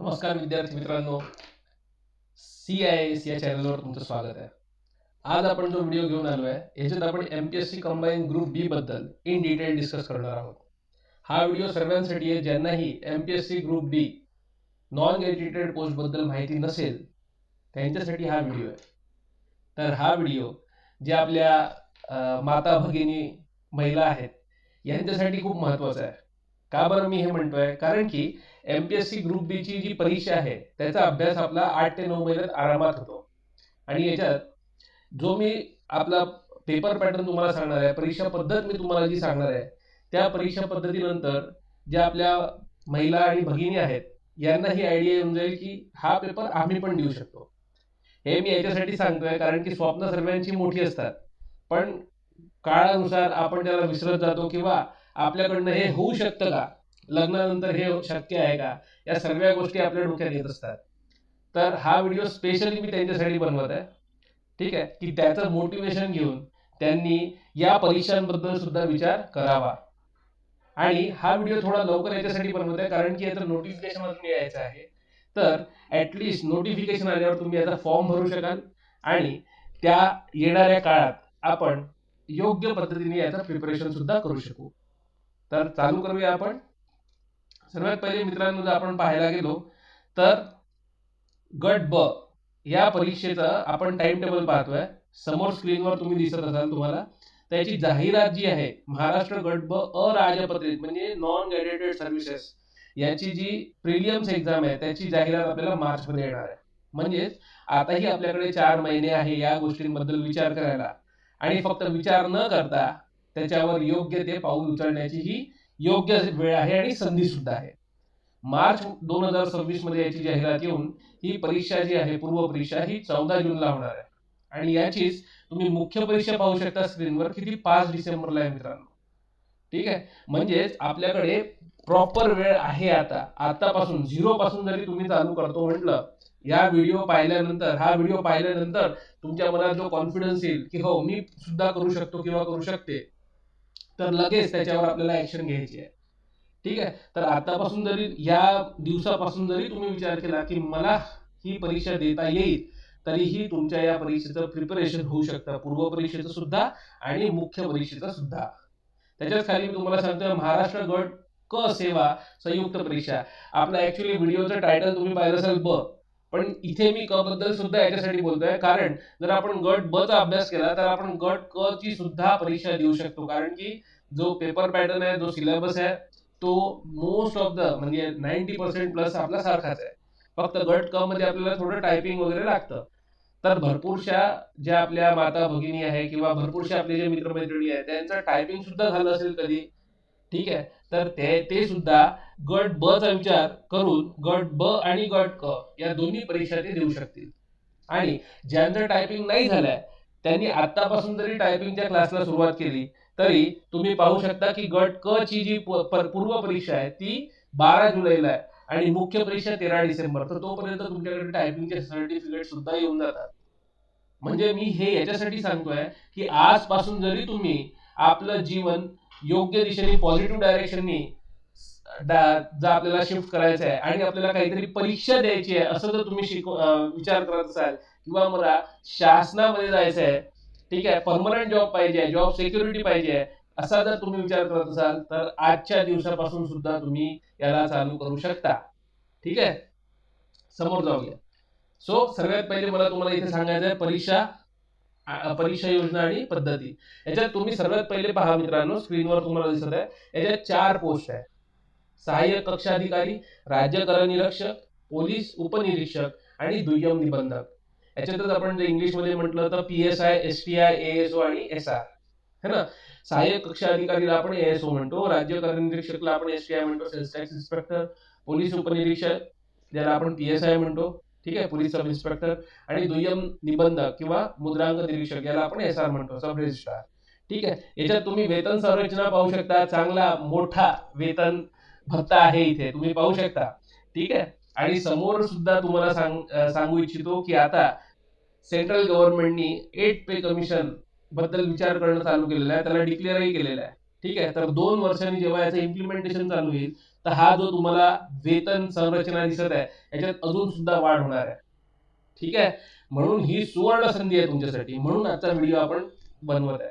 नमस्कार विद्यार्थी मित्रांनो. सी आय एस या चॅनलवर तुमचं स्वागत आहे. आज आपण जो व्हिडिओ घेऊन आलो आहे याच्यात आपण M P S C combine group B बद्दल इन डिटेल डिस्कस करणार आहोत. हा व्हिडिओ सर्वांसाठी आहे ज्यांनाही M P S C group B non educated पोस्टबद्दल माहिती नसेल त्यांच्यासाठी हा व्हिडिओ आहे. तर हा व्हिडिओ जे आपल्या माता भगिनी महिला आहेत यांच्यासाठी खूप महत्त्वाचा आहे. का बरं मी हे म्हणतोय? कारण की एमपीएससी ग्रुप बी ची जी परीक्षा आहे त्याचा अभ्यास आपला आठ ते नऊ महिन्यात आरामात होतो. आणि याच्यात जो मी आपला पेपर पॅटर्न तुम्हाला सांगणार आहे परीक्षा पद्धत मी तुम्हाला जी सांगणार आहे त्या परीक्षा पद्धतीनंतर ज्या आपल्या महिला आणि भगिनी आहेत यांना ही आयडिया येऊन जाईल की हा पेपर आम्ही पण देऊ शकतो. हे मी याच्यासाठी सांगतोय कारण की स्वप्न सर्वांची मोठी असतात. पण काळानुसार आपण त्याला विसरत जातो किंवा आपल्याकडनं हे होऊ शकतं का? लग्नानंतर हे शक्य आहे का? या सगळ्या गोष्टी आपल्या डोक्यात येत असतात. तर हा व्हिडिओ स्पेशली मी त्यांच्यासाठी बनवत आहे. ठीक आहे? की त्याचं मोटिवेशन घेऊन त्यांनी या परीक्षांबद्दल सुद्धा विचार करावा. आणि हा व्हिडिओ थोडा लवकर याच्यासाठी बनवत आहे कारण की याचं नोटिफिकेशन अजून यायचं आहे. तर ॲटलिस्ट नोटिफिकेशन आल्यावर तुम्ही याचा फॉर्म भरू शकाल. आणि त्या येणाऱ्या काळात आपण योग्य पद्धतीने याचं प्रिपरेशन सुद्धा करू शकू. तर चालू करूया आपण. सर्वात पहिले मित्रांनो जर आपण पाहायला गेलो तर गट ब या परीक्षेचं आपण टाइम टेबल पाहतोय. समोर स्क्रीनवर तुम्ही दिसत असाल तुम्हाला. त्याची जाहिरात जी आहे महाराष्ट्र गट ब अराजपत्रित म्हणजे नॉन गॅडेटेड सर्व्हिसेस याची जी प्रिलियम्स एक्झाम आहे त्याची जाहिरात आपल्याला मार्चमध्ये येणार आहे. म्हणजेच आताही आपल्याकडे चार महिने आहे या गोष्टींबद्दल विचार करायला. आणि फक्त विचार न करता त्याच्यावर योग्य ते पाऊल उचलण्याची ही योग्य वेळ आहे आणि संधी सुद्धा आहे. मार्च दोन हजार सव्वीसमध्ये याची जाहिरात येऊन ही परीक्षा जी आहे पूर्व परीक्षा ही चौदा जूनला होणार आहे. आणि याचीच तुम्ही मुख्य परीक्षा पाहू शकता स्क्रीनवर किती पाच डिसेंबरला आहे मित्रांनो. ठीक आहे? म्हणजेच आपल्याकडे प्रॉपर वेळ आहे आता. आतापासून झिरो पासून जरी तुम्ही चालू करतो म्हटलं या व्हिडिओ पाहिल्यानंतर हा व्हिडिओ पाहिल्यानंतर तुमच्या मनात जो कॉन्फिडन्स येईल की हो मी सुद्धा करू शकतो किंवा करू शकते तर लगेच त्याच्यावर आपल्याला ऍक्शन घ्यायची आहे. ठीक आहे? तर आतापासून जरी या दिवसापासून जरी तुम्ही विचार केला की मला ही परीक्षा देता येईल तरीही तुमच्या या परीक्षेचं प्रिपरेशन होऊ शकतं. पूर्व परीक्षेचं सुद्धा आणि मुख्य परीक्षेचं सुद्धा. त्याच्याच खाली मी तुम्हाला सांगतोय महाराष्ट्र गट क सेवा संयुक्त परीक्षा. आपला ऍक्च्युली व्हिडिओचं टायटल तुम्ही पाहिलं असेल ब. पण इथे मी क बद्दल सुद्धा याच्यासाठी बोलतोय. कारण जर आपण गट ब चा अभ्यास केला तर आपण गट क ची सुद्धा परीक्षा देऊ शकतो. कारण की जो पेपर पॅटर्न आहे जो सिलेबस आहे तो मोस्ट ऑफ द म्हणजे नाईन्टी पर्सेंट प्लस आपला सारखाच आहे. फक्त गट क मध्ये आपल्याला थोडं टायपिंग वगैरे लागतं. तर भरपूरशा ज्या आपल्या माता भगिनी आहे किंवा भरपूरशा आपले जे मित्रमैत्रिणी आहेत त्यांचं टायपिंग सुद्धा झालं असेल कधी. ठीक आहे? तर ते ते सुद्धा गट ब चा विचार करून गट ब आणि गट क या दोन्ही परीक्षा ते देऊ शकतील. आणि ज्यांचं टायपिंग नाही झालंय त्यांनी आतापासून जरी टायपिंगच्या क्लासला सुरुवात केली तरी तुम्ही पाहू शकता की गट क ची जी पूर्व परीक्षा आहे ती बारा जुलैला आहे. आणि मुख्य परीक्षा तेरा डिसेंबर तर तोपर्यंत तुमच्याकडे टायपिंगचे सर्टिफिकेट सुद्धा येऊन जातात. म्हणजे मी हे याच्यासाठी सांगतोय की आजपासून जरी तुम्ही आपलं जीवन योग्य दिशेने पॉझिटिव्ह डायरेक्शननी जर आपल्याला शिफ्ट करायचं आहे आणि आपल्याला काहीतरी परीक्षा द्यायची आहे असं जर तुम्ही शिकव विचार करत असाल किंवा मला शासनामध्ये जायचं आहे ठीक आहे परमनंट जॉब पाहिजे जॉब सिक्युरिटी पाहिजे असा जर तुम्ही विचार करत असाल तर आजच्या दिवसापासून सुद्धा तुम्ही याला चालू करू शकता. ठीक आहे? समोर जाऊया. सो सगळ्यात पहिले मला तुम्हाला इथे सांगायचं आहे परीक्षा परीक्षा योजना आणि पद्धती. याच्यात तुम्ही सर्वात पहिले पहा मित्रांनो स्क्रीनवर तुम्हाला दिसत आहे. याच्यात चार पोस्ट आहे. सहाय्यक कक्षाधिकारी राज्य करनिरीक्षक पोलीस उपनिरीक्षक आणि दुय्यम निबंधक. याच्यातच आपण जर इंग्लिशमध्ये म्हटलं तर P S I S T I ASO आणि एस आर है ना? सहाय्यक कक्षा अधिकारीला आपण एएसओ म्हणतो राज्य करनिरीक्षकला आपण एस टी आय म्हणतो सेल्स टॅक्स इन्स्पेक्टर पोलीस उपनिरीक्षक ज्याला आपण पी एस आय म्हणतो. ठीक आहे? पोलीस सब इन्स्पेक्टर आणि दुय्यम निबंधक किंवा मुद्रांक निरीक्षक याला आपण एस आर म्हणतो सब रजिस्ट्रार ठीक आहे? याच्यात तुम्ही वेतन संरचना पाहू शकता. चांगला मोठा वेतन भत्ता आहे इथे. तुम्ही पाहू शकता. ठीक आहे? आणि समोर सुद्धा तुम्हाला सांग सांगू इच्छितो की आता सेंट्रल गव्हर्नमेंटनी एट पे कमिशनबद्दल विचार करणं चालू केलेलं आहे. त्याला डिक्लेअरही केलेलं आहे. ठीक आहे? तर दोन वर्षांनी जेव्हा याचं इम्प्लिमेंटेशन चालू होईल तर हा जो तुम्हाला वेतन संरचना दिसत आहे याच्यात अजून सुद्धा वाढ होणार आहे. ठीक आहे? म्हणून ही सुवर्ण संधी आहे तुमच्यासाठी. म्हणून आजचा व्हिडिओ आपण बनवत आहे.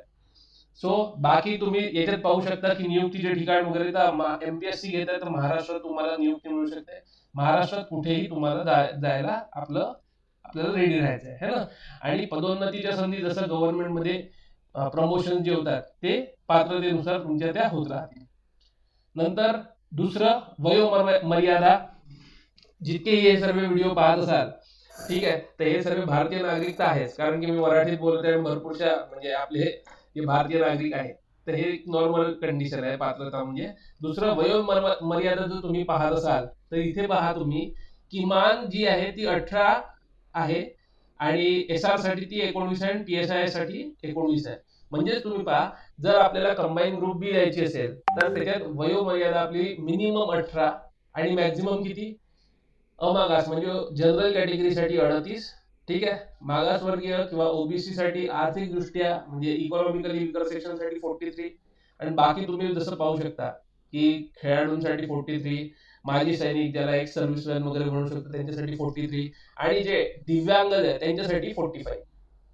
सो बाकी तुम्ही याच्यात पाहू शकता की नियुक्तीचे ठिकाण वगैरे तर एमपीएससी घेत आहे तर महाराष्ट्रात तुम्हाला नियुक्ती मिळू शकते. महाराष्ट्रात कुठेही तुम्हाला जायला आपलं आपल्याला रेडी राहायचं आहे ना? आणि पदोन्नतीच्या संधी जसं गव्हर्नमेंटमध्ये प्रमोशन जे होतात ते पात्रतेनुसार तुमच्या त्या होत राहतील. नंतर दुसरं वयो मर्यादा जितके हे सर्व व्हिडिओ पाहत असाल ठीक आहे तर हे सर्व भारतीय नागरिकता आहेच. कारण की मी मराठीत बोलत आहे आणि भरपूरशा म्हणजे आपले हे भारतीय नागरिक आहेत. तर हे एक नॉर्मल कंडिशन आहे पात्रता म्हणजे. दुसरं वयो मर्यादा जर तुम्ही पाहत असाल तर इथे पहा तुम्ही किमान जी आहे ती अठरा आहे आणि एस आरसाठी ती एकोणवीस आहे आणि पी एस आयसाठी एकोणवीस आहे. म्हणजेच तुम्ही पहा जर आपल्याला कंबाईन ग्रुप बी द्यायची असेल तर त्याच्यात वयोमर्यादा आपली मिनिमम अठरा आणि मॅक्झिमम किती? अमागास म्हणजे जनरल कॅटेगरीसाठी अडतीस ठीक आहे? मागासवर्गीय किंवा ओबीसी साठी आर्थिक दृष्ट्या म्हणजे इकॉनॉमिकली विकर सेक्शनसाठी फोर्टी थ्री आणि बाकी तुम्ही जसं पाहू शकता की खेळाडूंसाठी फोर्टी थ्री माजी सैनिक ज्याला एक सर्व्हिसमॅन वगैरे म्हणू शकतो त्यांच्यासाठी फोर्टी थ्री आणि जे दिव्यांग आहे त्यांच्यासाठी फोर्टी फाईव्ह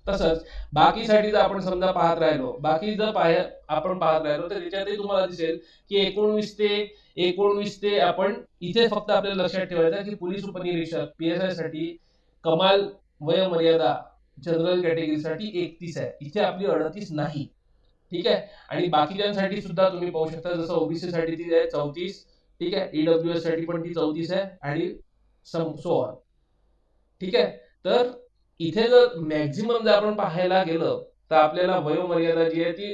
तसंच बाकीसाठी जर आपण समजा पाहत राहिलो बाकी जर पाह आपण पाहत राहिलो तर त्याच्यातही तुम्हाला दिसेल की एकोणवीस ते एकोणवीस ते आपण इथे फक्त आपल्याला लक्षात ठेवायचं आहे की पोलीस उपनिरीक्षक पी एस आयसाठी कमाल वयमर्यादा जनरल कॅटेगरीसाठी एकतीस आहे. इथे आपली अडतीस नाही. ठीक आहे? आणि बाकीच्यांसाठी सुद्धा तुम्ही पाहू शकता जसं ओबीसी साठी ती आहे चौतीस ठीक आहे? ईडब्ल्यू एससाठी पण ती चौतीस आहे आणि सो ऑन ठीक आहे? तर इथे जर मॅक्झिमम जर आपण पाहायला गेलं तर आपल्याला वयोमर्यादा जी आहे ती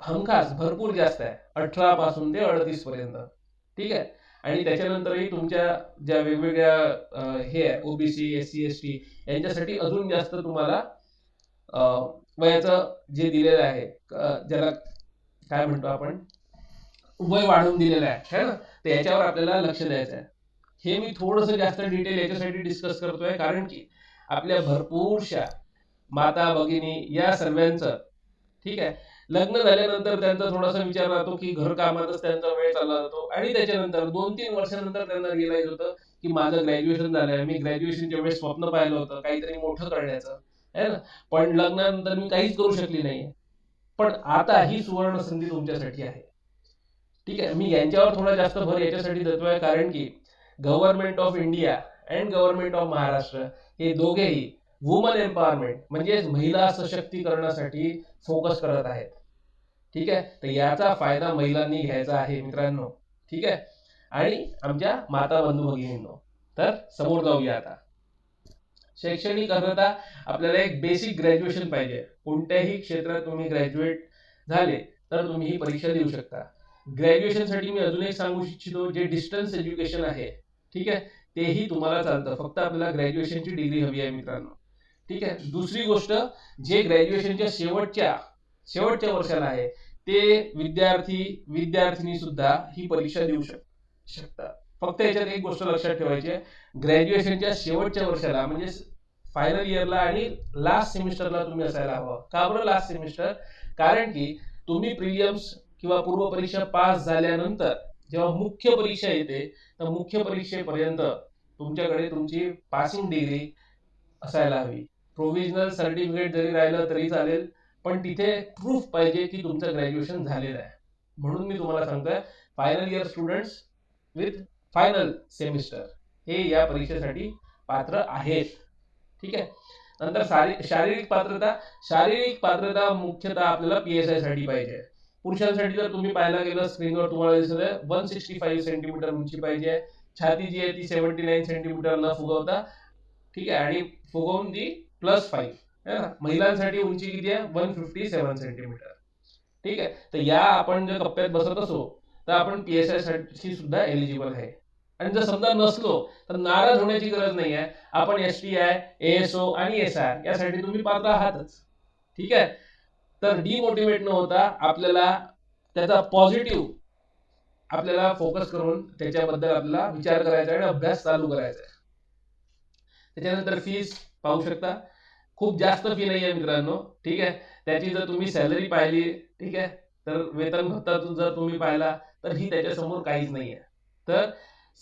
हमखास भरपूर जास्त आहे. अठरा पासून ते अडतीस पर्यंत. ठीक आहे? आणि त्याच्यानंतरही तुमच्या ज्या वेगवेगळ्या हे आहे OBC S C S T यांच्यासाठी अजून जास्त तुम्हाला वयाचं जे दिलेलं आहे ज्याला काय म्हणतो आपण? वय वाढवून दिलेलं आहे है ना? तर याच्यावर आपल्याला लक्ष द्यायचं आहे. हे मी थोडंसं जास्त डिटेल याच्यासाठी डिस्कस करतोय कारण की आपल्या भरपूरशा माता भगिनी या सर्वांचं. ठीक आहे? लग्न झाल्यानंतर त्यांचा थोडासा विचार राहतो की घरकामातच त्यांचा वेळ चालला जातो. आणि त्याच्यानंतर दोन तीन वर्षानंतर त्यांना रिअलाइज होतं की माझं ग्रॅज्युएशन झालंय. मी ग्रॅज्युएशनच्या वेळेस स्वप्न पाहिलं होतं काहीतरी मोठं करण्याचं. है ना? पण लग्नानंतर मी काहीच करू शकली नाही पण आता ही सुवर्ण संधी तुमच्यासाठी आहे. ठीक आहे? मी यांच्यावर थोडा जास्त भर याच्यासाठी देतोय कारण की government of India and government of Maharashtra हे दोघेही वुमन एम्पॉवरमेंट म्हणजे महिला सशक्तीकरणासाठी फोकस करत आहेत. ठीक आहे? तर याचा फायदा महिलांनी घ्यायचा आहे मित्रांनो. ठीक आहे? आणि आमच्या माता बंधू भगिनींनो तर समोर जाऊया आता. शैक्षणिक अर्हता आपल्याला एक बेसिक ग्रॅज्युएशन पाहिजे. कोणत्याही क्षेत्रात तुम्ही ग्रॅज्युएट झाले तर तुम्ही ही परीक्षा देऊ शकता. ग्रॅज्युएशनसाठी मी अजून एक सांगू इच्छितो जे डिस्टन्स एज्युकेशन आहे. ठीक आहे? तेही तुम्हाला चालतं. फक्त आपल्याला ग्रॅज्युएशनची डिग्री हवी आहे मित्रांनो. ठीक आहे? दुसरी गोष्ट जे ग्रॅज्युएशनच्या शेवटच्या शेवटच्या वर्षाला आहे ते विद्यार्थी विद्यार्थिनी सुद्धा ही परीक्षा देऊ शक शकतात. फक्त याच्यात एक गोष्ट लक्षात ठेवायची आहे. ग्रॅज्युएशनच्या शेवटच्या वर्षाला म्हणजे फायनल इयरला आणि लास्ट सेमिस्टरला तुम्ही असायला हवं. का बरं लास्ट सेमिस्टर कारण की तुम्ही प्रिलियम्स किंवा पूर्व परीक्षा पास झाल्यानंतर जेव्हा मुख्य परीक्षा येते तर मुख्य परीक्षेपर्यंत तुमच्याकडे तुमची पासिंग डिग्री असायला हवी. प्रोव्हिजनल सर्टिफिकेट जरी राहिलं तरी चालेल पण तिथे प्रूफ पाहिजे की तुमचं ग्रॅज्युएशन झालेलं आहे. म्हणून मी तुम्हाला सांगतोय final year students with final semester हे या परीक्षेसाठी पात्र आहेत. ठीक आहे? नंतर शारीरिक पात्रता शारीरिक पात्रता मुख्यतः आपल्याला पी एस आयसाठी पाहिजे. पुरुषांसाठी जर तुम्ही पाहायला गेलं स्क्रीनवर तुम्हाला दिसत आहे वन सिक्स्टी फाईव्ह सेंटीमीटर उंची पाहिजे छाती जी आहे ती सेव्हन्टी नाईन सेंटीमीटर न फुगवता ठीक आहे आणि फुगवून ती प्लस फाईव्ह महिलांसाठी उंची किती आहे? वन फिफ्टी सेवन सेंटीमीटर ठीक आहे तर या आपण जर कप्प्यात बसत असो तर आपण पी एस आयसाठी सुद्धा एलिजिबल आहे. आणि जर समजा नसलो तर नाराज होण्याची गरज नाही आहे. आपण एस टी आय एएसओ आणि एस आर यासाठी तुम्ही पात्र आहातच. ठीक आहे तर डिमोटिवेट न होता आपल्याला त्याचा पॉझिटिव्ह आपल्याला फोकस करून त्याच्याबद्दल आपल्याला विचार करायचा आणि अभ्यास चालू करायचा. आहे त्याच्यानंतर फीस पाहू शकता. खूप जास्त फी नाही आहे मित्रांनो. ठीक आहे? त्याची जर तुम्ही सॅलरी पाहिली ठीक आहे? तर वेतन भत्तातून जर तुम्ही पाहिला तर ही त्याच्यासमोर काहीच नाही आहे तर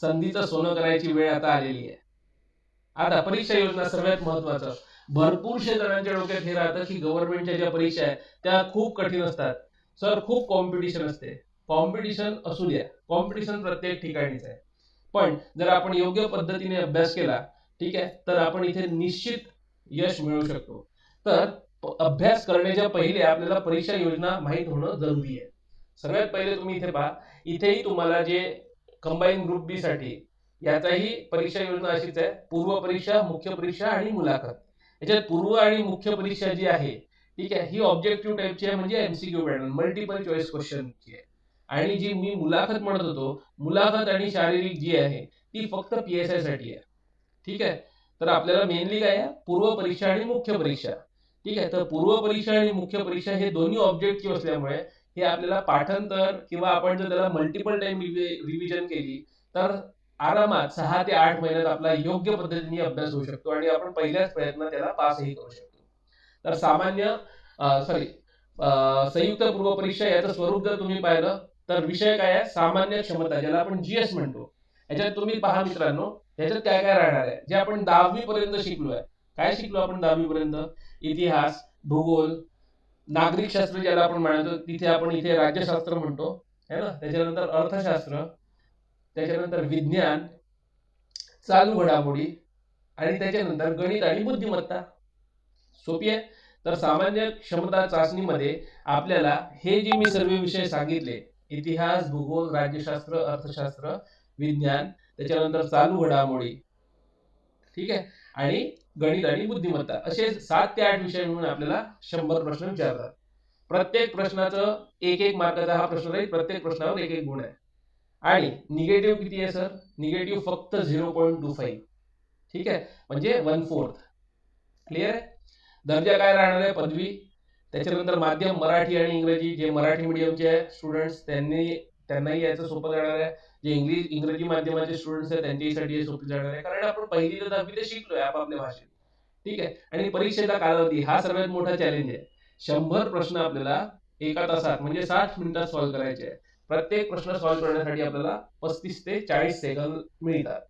संधीचं सोनं करायची वेळ आता आलेली आहे. आता परीक्षा योजना सर्वात महत्वाचं भरपूरशे जणांच्या डोक्यात हे राहतं की गव्हर्नमेंटच्या ज्या परीक्षा आहेत त्या खूप कठीण असतात. सर खूप कॉम्पिटिशन असते. कॉम्पिटिशन असू द्या. कॉम्पिटिशन प्रत्येक ठिकाणीच आहे. पण जर आपण योग्य पद्धतीने अभ्यास केला ठीक आहे तर आपण इथे निश्चित यश मिळवू शकतो. तर अभ्यास करण्याच्या पहिले आपल्याला परीक्षा योजना माहीत होणं जरुरी आहे. सगळ्यात पहिले तुम्ही इथे पहा. इथेही तुम्हाला जे कंबाईन ग्रुप बी साठी याचाही परीक्षा योजना अशीच आहे. पूर्व परीक्षा मुख्य परीक्षा आणि मुलाखत. याच्यात पूर्व आणि मुख्य परीक्षा जी आहे ठीक आहे ही ऑब्जेक्टिव्ह टाईपची आहे म्हणजे एमसीक्यू पॅटर्न मल्टिपल चॉईस क्वेश्चनची आहे. आणि जी मी मुलाखत म्हणत होतो मुलाखत आणि शारीरिक जी आहे ती फक्त पी एस आयसाठी आहे. ठीक आहे? तर आपल्याला मेनली काय आहे? पूर्व परीक्षा आणि मुख्य परीक्षा. ठीक आहे? तर पूर्व परीक्षा आणि मुख्य परीक्षा हे दोन्ही ऑब्जेक्टिव्ह असल्यामुळे हे आपल्याला पाठांतर किंवा आपण जर त्याला मल्टिपल टाइम रिव्हिजन केली तर आरामात सहा ते आठ महिन्यात आपला योग्य पद्धतीने अभ्यास होऊ शकतो आणि आपण पहिल्याच प्रयत्नात त्याला पासही करू शकतो. तर सामान्य सॉरी संयुक्त पूर्व परीक्षा याचं स्वरूप जर तुम्ही पाहिलं तर विषय काय आहे? सामान्य क्षमता ज्याला आपण जीएस म्हणतो. याच्यात तुम्ही पहा मित्रांनो याच्यात काय काय राहणार आहे? जे आपण दहावी पर्यंत शिकलो आहे काय शिकलो आपण दहावी पर्यंत? इतिहास भूगोल नागरिक शास्त्र ज्याला आपण म्हणतो तिथे आपण इथे राज्यशास्त्र म्हणतो है ना? त्याच्यानंतर अर्थशास्त्र त्याच्यानंतर विज्ञान चालू घडामोडी आणि त्याच्यानंतर गणित आणि बुद्धिमत्ता. सोपी आहे? तर सामान्य क्षमता चाचणीमध्ये आपल्याला हे जे मी सर्व विषय सांगितले इतिहास भूगोल राज्यशास्त्र अर्थशास्त्र विज्ञान त्याच्यानंतर चालू घडामोडी ठीक आहे? आणि गणित आणि बुद्धिमत्ता असे सात ते आठ विषय म्हणून आपल्याला शंभर प्रश्न विचारतात. प्रत्येक प्रश्नाचं एक एक मार्काचा हा प्रश्न राहील प्रत्येक प्रश्नावर एक एक गुण आहे. आणि निगेटिव्ह किती आहे सर? निगेटिव्ह फक्त झिरो पॉईंट टू फाईव्ह. ठीक आहे? म्हणजे वन फोर्थ. क्लिअर आहे? दर्जा काय राहणार आहे? पदवी. त्याच्यानंतर माध्यम मराठी आणि इंग्रजी. जे मराठी मीडियमचे स्टुडंट्स त्यांनी त्यांनाही याचं सोपं जाणार आहे. जे इंग्लिश इंग्रजी माध्यमाचे स्टुडंट्स आहेत त्यांच्यासाठी हे सोपं जाणार आहे. कारण आपण पहिली ते दहावी ते शिकलोय आपापल्या भाषेत. ठीक आहे? आणि परीक्षेचा कालावधी हा सर्वात मोठा चॅलेंज आहे. शंभर प्रश्न आपल्याला एका तासात म्हणजे साठ मिनिटात सॉल्व्ह करायचे आहे प्रत्येक प्रश्न सॉल्व्ह करण्यासाठी आपल्याला पस्तीस ते चाळीस सेकंद मिळतात.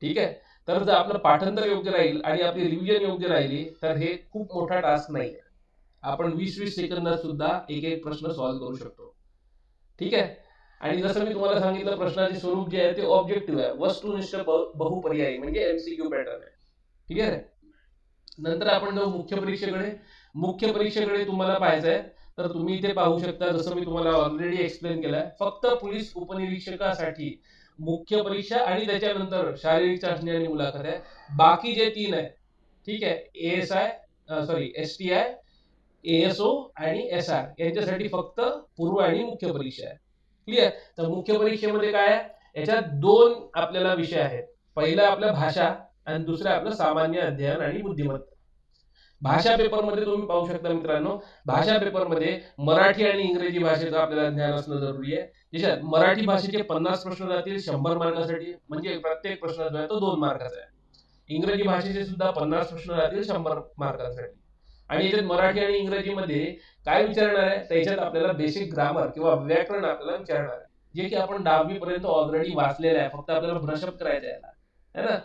ठीक आहे? तर जर आपलं पाठांतर योग्य राहील आणि आपली रिव्हिजन योग्य राहिली तर हे खूप मोठा टास्क नाही आहे आपण वीस वीस सेकंदात सुद्धा एक एक प्रश्न सॉल्व्ह करू शकतो. ठीक आहे? आणि जसं मी तुम्हाला सांगितलं प्रश्नाचे स्वरूप जे आहे ते ऑब्जेक्टिव्ह आहे. वस्तुनिष्ठ बहुपर्यायी म्हणजे एमसीक्यू पॅटर्न आहे. ठीक आहे? नंतर आपण जाऊ मुख्य परीक्षेकडे. मुख्य परीक्षेकडे तुम्हाला पाहायचं आहे तर तुम्ही इथे पाहू शकता जसं मी तुम्हाला ऑलरेडी एक्सप्लेन केलंय फक्त पोलीस उपनिरीक्षकासाठी मुख्य परीक्षा आणि त्याच्यानंतर शारीरिक चाचणी आणि मुलाखत आहे. बाकी जे तीन आहे ठीक आहे S I sorry S T I ASO आणि एस आर यांच्यासाठी फक्त पूर्व आणि मुख्य परीक्षा आहे क्लिअर तर मुख्य परीक्षेमध्ये काय आहे? याच्यात दोन आपल्याला विषय आहेत. पहिला आपला भाषा आणि दुसरं आपलं सामान्य अध्ययन आणि बुद्धिमत्ता. भाषा पेपरमध्ये तुम्ही पाहू शकता मित्रांनो भाषा पेपरमध्ये मराठी आणि इंग्रजी भाषेचं आपल्याला ज्ञान असणं जरुरी आहे. त्याच्यात मराठी भाषेचे पन्नास प्रश्न राहतील शंभर मार्कासाठी म्हणजे प्रत्येक प्रश्न जो आहे तो दोन मार्काचा आहे. इंग्रजी भाषेचे सुद्धा पन्नास प्रश्न राहतील शंभर मार्कासाठी आणि याच्यात मराठी आणि इंग्रजीमध्ये काय विचारणार आहे? त्याच्यात आपल्याला बेसिक ग्रामर किंवा व्याकरण आपल्याला विचारणार आहे. जे की आपण दहावी पर्यंत ऑलरेडी वाचलेलं आहे फक्त आपल्याला ब्रशअप करायचं आहे है ना?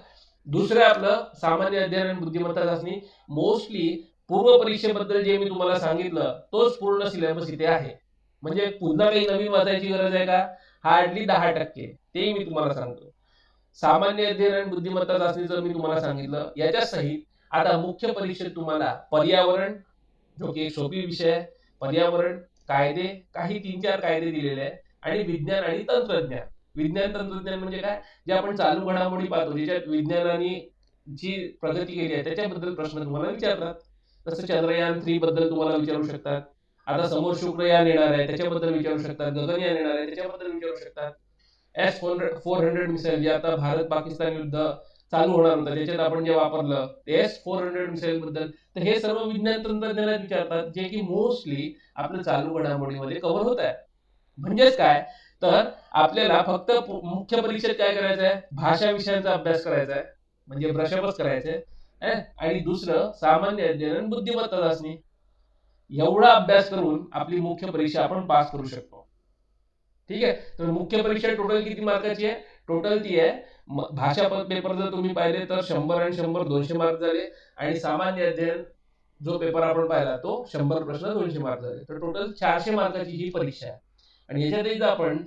दुसरं आपलं सामान्य अध्ययन आणि बुद्धिमत्ता चाचणी. मोस्टली पूर्व परीक्षेबद्दल जे मी तुम्हाला सांगितलं तोच पूर्ण सिलेबस इथे आहे. म्हणजे पुन्हा काही नवीन वाचायची गरज आहे का? हार्डली दहा टक्के. तेही मी तुम्हाला सांगतो. सामान्य अध्ययन आणि बुद्धिमत्ता चाचणीचं मी तुम्हाला सांगितलं. याच्या सहित आता मुख्य परीक्षेत तुम्हाला पर्यावरण जो की एक सोपी विषय आहे. पर्यावरण कायदे काही तीन चार कायदे दिलेले आहेत. आणि विज्ञान आणि तंत्रज्ञान. विज्ञान तंत्रज्ञान म्हणजे काय? जे आपण चालू घडामोडी पाहतो ज्याच्यात विज्ञानाने जी प्रगती केली आहे त्याच्याबद्दल प्रश्न तुम्हाला विचारतात. तसं चंद्रयान थ्री बद्दल तुम्हाला विचारू शकतात. आता समोर शुक्रयान येणार आहे त्याच्याबद्दल विचारू शकतात. गगनयान येणार आहे त्याच्याबद्दल विचारू शकतात. एस फोर हंड्रेड मिसाईल जे आता भारत पाकिस्तान युद्ध चालू होणार होतं त्याच्यात आपण जे वापरलं एस फोर हंड्रेड मिसाईल बद्दल तर हे सर्व विज्ञान तंत्रज्ञानात विचारतात जे की मोस्टली आपलं चालू घडामोडीमध्ये कव्हर होत आहे. म्हणजेच काय? तर आपल्याला फक्त मुख्य परीक्षेत काय करायचं आहे भाषा विषयांचा अभ्यास करायचा आहे म्हणजे ब्रशअपच करायचंय. आणि दुसरं सामान्य अध्ययन बुद्धिमत्ता चाचणी. एवढा अभ्यास करून आपली मुख्य परीक्षा आपण पास करू शकतो. ठीक आहे? तर मुख्य परीक्षा टोटल किती मार्काची आहे? टोटल ती आहे भाषा पेपर जर तुम्ही पाहिले तर शंभर आणि शंभर दोनशे मार्क झाले. आणि सामान्य अध्ययन जो पेपर आपण पाहिला तो शंभर प्रश्न दोनशे मार्क झाले. तर टोटल चारशे मार्काची ही परीक्षा आहे. आणि याच्यातही जर आपण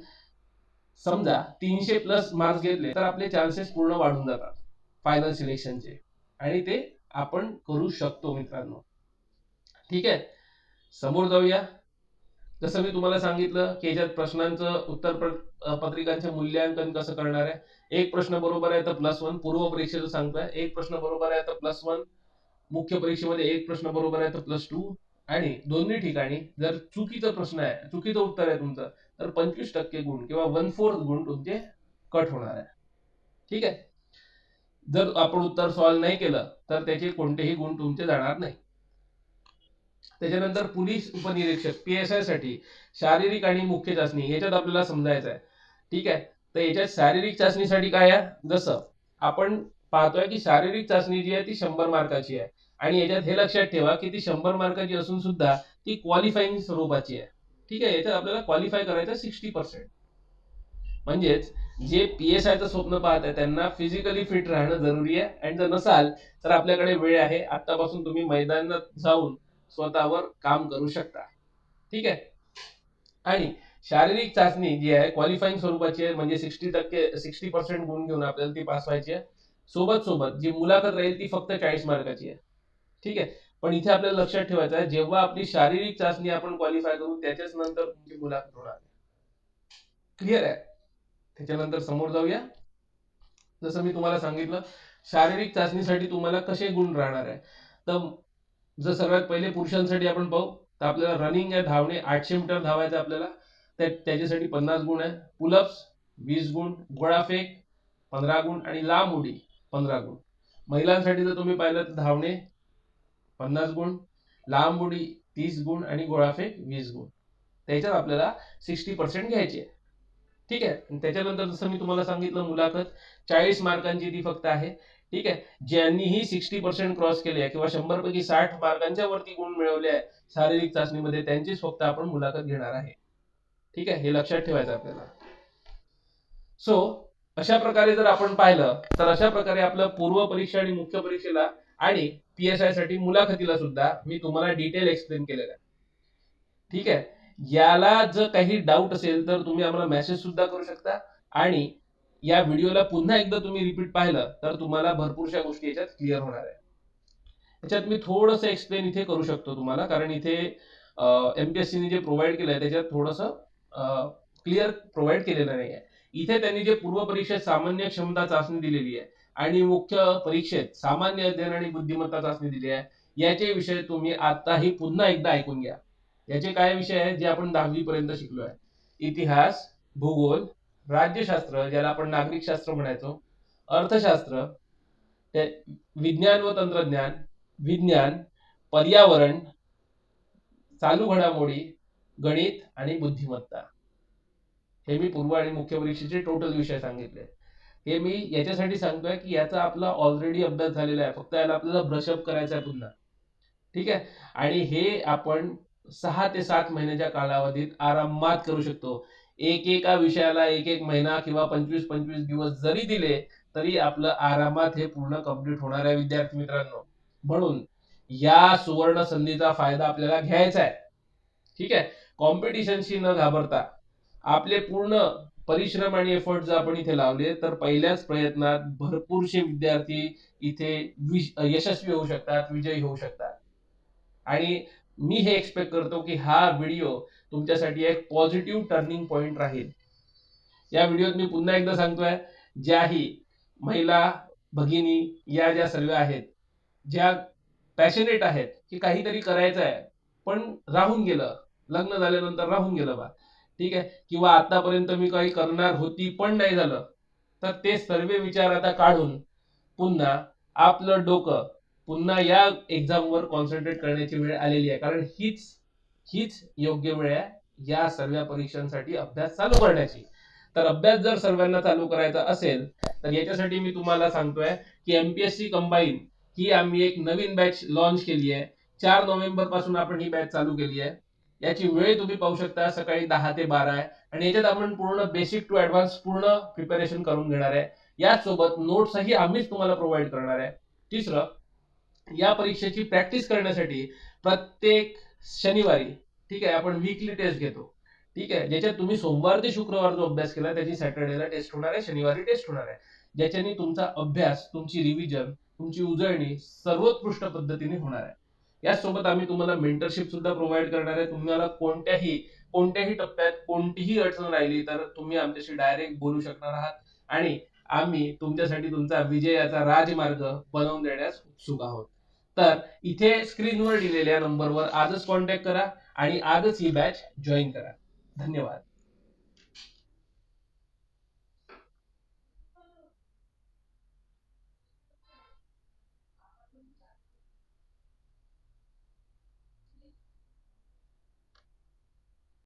समजा तीनशे प्लस मार्क्स घेतले तर आपले चान्सेस पूर्ण वाढून जातात. फायनल सिलेक्शनचे आणि ते आपण करू शकतो मित्रांनो. ठीक आहे? समोर जाऊया. जसं मी तुम्हाला सांगितलं की याच्यात प्रश्नांचं उत्तर प्र- पत्रिकांचे मूल्यांकन कसं करणार आहे? एक प्रश्न बरोबर आहे तर प्लस वन पूर्व परीक्षेचं सांगतोय. एक प्रश्न बरोबर आहे तर प्लस वन मुख्य परीक्षेमध्ये एक प्रश्न बरोबर आहे तर प्लस टू आणि दोन्ही ठिकाणी जर चुकीचा प्रश्न आहे चुकीचं उत्तर आहे तुमचं तर पंचवीस टक्के गुण किंवा वन फोर्थ गुण तुमचे कट होणार आहे. ठीक आहे? जर आपण उत्तर सॉल्व्ह नाही केलं तर त्याचे कोणतेही गुण तुमचे जाणार नाही. त्याच्यानंतर पोलीस उपनिरीक्षक पी एस आयसाठी शारीरिक आणि मुख्य चाचणी याच्यात आपल्याला समजायचं आहे. ठीक आहे? तर याच्यात शारीरिक चाचणीसाठी काय आहे? जसं आपण पाहतोय की शारीरिक चाचणी जी आहे ती शंभर मार्काची आहे. आणि याच्यात हे लक्षात ठेवा की ती शंभर मार्काची असून सुद्धा ती क्वालिफाईंग स्वरूपाची आहे. ठीक आहे? याच्यात आपल्याला क्वालिफाय करायचं सिक्स्टी पर्सेंट म्हणजेच जे पी एस आयचं स्वप्न पाहत आहे त्यांना फिजिकली फिट राहणं जरुरी आहे. आणि जर नसाल तर आपल्याकडे वेळ आहे. आतापासून तुम्ही मैदानात जाऊन स्वतःवर काम करू शकता. ठीक आहे? आणि शारीरिक चाचणी जी आहे क्वालिफाईंग स्वरूपाची आहे म्हणजे सिक्स्टी टक्के सिक्स्टी पर्सेंट गुण घेऊन आपल्याला ती पास व्हायची आहे. सोबत सोबत जी मुलाखत राहील ती फक्त चाळीस मार्काची आहे. ठीक आहे? पण इथे आपल्याला लक्षात ठेवायचं आहे जेव्हा आपली शारीरिक चाचणी आपण क्वालिफाय करू त्याच्याच नंतर तुमची मुलाखत होणार क्लिअर आहे? त्याच्यानंतर समोर जाऊया. जसं मी तुम्हाला सांगितलं शारीरिक चाचणीसाठी तुम्हाला कसे गुण राहणार आहे? तर जर सगळ्यात पहिले पुरुषांसाठी आपण पाहू तर आपल्याला रनिंग आहे धावणे आठशे मीटर धावायचं आपल्याला. त्या त्याच्यासाठी पन्नास गुण आहे. पुलअप्स वीस गुण गोळाफेक पंधरा गुण आणि लांब उडी पंधरा गुण. महिलांसाठी जर तुम्ही पाहिलं तर धावणे पन्नास गुण लांब उडी तीस गुण आणि गोळाफेक वीस गुण. त्याच्यात आपल्याला सिक्स्टी पर्सेंट घ्यायचे आहे. ठीक आहे? त्याच्यानंतर जसं मी तुम्हाला सांगितलं मुलाखत चाळीस मार्कांची ती फक्त आहे. ठीक आहे? ज्यांनीही सिक्स्टी पर्सेंट क्रॉस केले आहे किंवा शंभर पैकी साठ मार्कांच्या वरती गुण मिळवले आहे शारीरिक चाचणीमध्ये त्यांचीच फक्त आपण मुलाखत घेणार आहे. ठीक आहे? हे लक्षात ठेवायचं आपल्याला. सो अशा प्रकारे जर आपण पाहिलं तर अशा प्रकारे आपलं पूर्व परीक्षा आणि मुख्य परीक्षेला आणि पी एस आयसाठी मुलाखतीला सुद्धा मी तुम्हाला डिटेल एक्सप्लेन केलेलं आहे. ठीक आहे? याला जर काही डाऊट असेल तर तुम्ही आम्हाला मेसेज सुद्धा करू शकता. आणि या व्हिडिओला पुन्हा एकदा तुम्ही रिपीट पाहिलं तर तुम्हाला भरपूरशा गोष्टी याच्यात क्लिअर होणार आहे. याच्यात मी थोडस एक्सप्लेन इथे करू शकतो तुम्हाला कारण इथे एमपीएससीने जे प्रोव्हाइड केलं आहे त्याच्यात थोडस क्लिअर प्रोव्हाइड केलेलं नाही आहे इथे त्यांनी जे पूर्व परीक्षेत सामान्य क्षमता चाचणी दिलेली आहे आणि मुख्य परीक्षेत सामान्य अध्ययन आणि बुद्धिमत्ता चाचणी दिली आहे. याचे विषय तुम्ही आताही पुन्हा एकदा ऐकून घ्या. याचे काय विषय आहेत जे आपण दहावी पर्यंत शिकलो आहे. इतिहास भूगोल राज्यशास्त्र ज्याला आपण नागरिक शास्त्र म्हणायचो अर्थशास्त्र विज्ञान व तंत्रज्ञान विज्ञान पर्यावरण चालू घडामोडी गणित आणि बुद्धिमत्ता. हे मी पूर्व आणि मुख्य परीक्षेचे टोटल विषय सांगितले. हे मी याच्यासाठी सांगतोय की याचा आपला ऑलरेडी अभ्यास झालेला आहे. फक्त याला आपल्याला ब्रशअप करायचा आहे पुन्हा. ठीक आहे? आणि हे आपण सहा ते सात महिन्याच्या कालावधीत आरामात करू शकतो. एक एका विषयाला एक एक महिना किंवा पंचवीस पंचवीस दिवस जरी दिले तरी आपलं आरामात हे पूर्ण कंप्लीट होणार आहे विद्यार्थी मित्रांनो. म्हणून या सुवर्ण संधीचा फायदा आपल्याला घ्यायचा आहे. ठीक आहे? कॉम्पिटिशनशी न घाबरता आपले पूर्ण परिश्रम आणि एफर्ट जर आपण इथे लावले तर पहिल्याच प्रयत्नात भरपूरशे विद्यार्थी इथे यशस्वी होऊ शकतात विजयी होऊ शकतात. आणि मी हे एक्सपेक्ट करतो की हा व्हिडिओ तुमच्यासाठी एक पॉझिटिव्ह टर्निंग पॉइंट राहील. या व्हिडिओत मी पुन्हा एकदा सांगतोय ज्याही महिला भगिनी या ज्या सर्व आहेत ज्या पॅशनेट आहेत की काहीतरी करायचं आहे पण राहून गेलं लग्न झाल्यानंतर राहून गेलं बा ठीक आहे? किंवा आतापर्यंत मी काही करणार होती पण नाही झालं तर ते सर्व विचार आता काढून पुन्हा आपलं डोकं पुन्हा या एक्झामवर कॉन्सन्ट्रेट करण्याची वेळ आलेली आहे. कारण हीच हीच योग्य वेळ आहे या सर्व परीक्षांसाठी अभ्यास चालू करण्याची. तर अभ्यास जर सर्वांना चालू करायचा असेल तर याच्यासाठी मी तुम्हाला सांगतोय की एमपीएससी कंबाईन ही आम्ही एक नवीन बॅच लॉन्च केली आहे. चार नोव्हेंबरपासून आपण ही बॅच चालू केली आहे. याची वेळ तुम्ही पाहू शकता सकाळी दहा ते बारा आहे. आणि याच्यात आपण पूर्ण बेसिक टू ऍडव्हान्स पूर्ण प्रिपरेशन करून घेणार आहे. यासोबत नोट्सही आम्हीच तुम्हाला प्रोव्हाइड करणार आहे. तिसरं या परीक्षेची प्रॅक्टिस करण्यासाठी प्रत्येक शनिवारी ठीक आहे आपण वीकली टेस्ट घेतो. ठीक आहे ज्याच्यात तुम्ही सोमवार ते शुक्रवार जो अभ्यास केला त्याची सॅटर्डेला टेस्ट होणार आहे शनिवारी टेस्ट होणार आहे. ज्याच्याने तुमचा अभ्यास तुमची रिव्हिजन तुमची उजळणी सर्वोत्कृष्ट पद्धतीने होणार आहे. याचसोबत आम्ही तुम्हाला मेंटरशिप सुद्धा प्रोव्हाइड करणार आहे. तुम्हाला कोणत्याही कोणत्याही टप्प्यात कोणतीही अडचण राहिली तर तुम्ही आमच्याशी डायरेक्ट बोलू शकणार आहात. आणि आम्ही तुमच्यासाठी तुमचा विजयाचा राजमार्ग बनवून देण्यास उत्सुक आहोत. तर इथे स्क्रीनवर दिलेल्या नंबरवर आजच कॉन्टॅक्ट करा आणि आजच ही बॅच जॉईन करा. धन्यवाद.